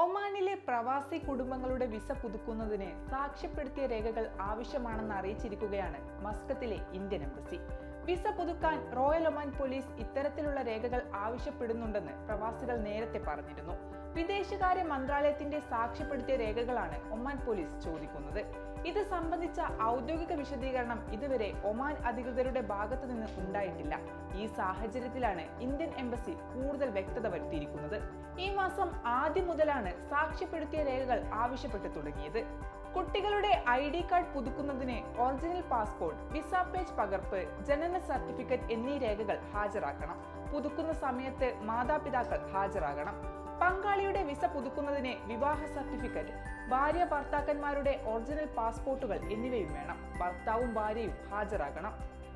ഒമാനിലെ പ്രവാസി കുടുംബങ്ങളുടെ വിസ പുതുക്കുന്നതിന് സാക്ഷ്യപ്പെടുത്തിയ രേഖകൾ ആവശ്യമാണെന്ന് അറിയിച്ചിരിക്കുകയാണ് മസ്കത്തിലെ ഇന്ത്യൻ എംബസി. വിസ പുതുക്കാൻ റോയൽ ഒമാൻ പോലീസ് ഇത്തരത്തിലുള്ള രേഖകൾ ആവശ്യപ്പെടുന്നുണ്ടെന്ന് പ്രവാസികൾ നേരത്തെ പറഞ്ഞിരുന്നു. വിദേശകാര്യ മന്ത്രാലയത്തിന്റെ സാക്ഷ്യപ്പെടുത്തിയ രേഖകളാണ് ഒമാൻ പോലീസ് ചോദിക്കുന്നത്. ഇത് സംബന്ധിച്ച ഔദ്യോഗിക വിശദീകരണം ഇതുവരെ ഒമാൻ അധികൃതരുടെ ഭാഗത്തു നിന്ന് ഉണ്ടായിട്ടില്ല. ഈ സാഹചര്യത്തിലാണ് ഇന്ത്യൻ എംബസി കൂടുതൽ വ്യക്തത വരുത്തിയിരിക്കുന്നത്. ഈ മാസം ആദ്യം മുതലാണ് സാക്ഷ്യപ്പെടുത്തിയ രേഖകൾ ആവശ്യപ്പെട്ടു തുടങ്ങിയത്. കുട്ടികളുടെ ഐ ഡി കാർഡ് പുതുക്കുന്നതിന് ഒറിജിനൽ പാസ്പോർട്ട് വിസ പേജ് പകർപ്പ് ജനന സർട്ടിഫിക്കറ്റ് എന്നീ രേഖകൾ ഹാജരാക്കണം. പുതുക്കുന്ന സമയത്ത് മാതാപിതാക്കൾ ഹാജരാകണം. പങ്കാളിയുടെ വിസ പുതുക്കുന്നതിന് വിവാഹ സർട്ടിഫിക്കറ്റ് ഭാര്യ ഭർത്താക്കന്മാരുടെ ഒറിജിനൽ പാസ്പോർട്ടുകൾ എന്നിവയും വേണം. ഭർത്താവും ഭാര്യയും ഹാജരാകണം.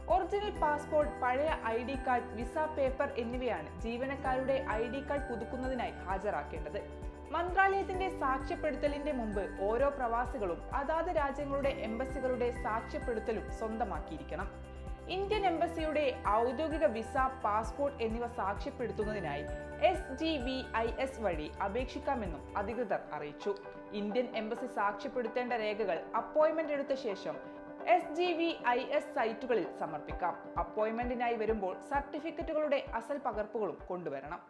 ഒറിജിനൽ പാസ്പോർട്ട് പഴയ I D card visa paper എന്നിവയാണ് ജീവനക്കാരുടെ ഐ ഡി കാർഡ് പുതുക്കുന്നതിനായി ഹാജരാക്കേണ്ടത്. മന്ത്രാലയത്തിന്റെ സാക്ഷ്യപ്പെടുത്തലിന്റെ മുമ്പ് ഓരോ പ്രവാസികളും അതാത് രാജ്യങ്ങളുടെ എംബസികളുടെ സാക്ഷ്യപ്പെടുത്തലും സ്വന്തമാക്കിയിരിക്കണം. ഇന്ത്യൻ എംബസിയുടെ ഔദ്യോഗിക വിസ പാസ്പോർട്ട് എന്നിവ സാക്ഷ്യപ്പെടുത്തുന്നതിനായി S G V I S വഴി അപേക്ഷിക്കാമെന്നും അധികൃതർ അറിയിച്ചു. ഇന്ത്യൻ എംബസി സാക്ഷ്യപ്പെടുത്തേണ്ട രേഖകൾ അപ്പോയിന്റ്മെന്റ് എടുത്ത ശേഷം S G V I S സൈറ്റുകളിൽ സമർപ്പിക്കാം. അപ്പോയിന്റ്മെന്റിനായി വരുമ്പോൾ സർട്ടിഫിക്കറ്റുകളുടെ അസൽ പകർപ്പുകളും കൊണ്ടുവരണം.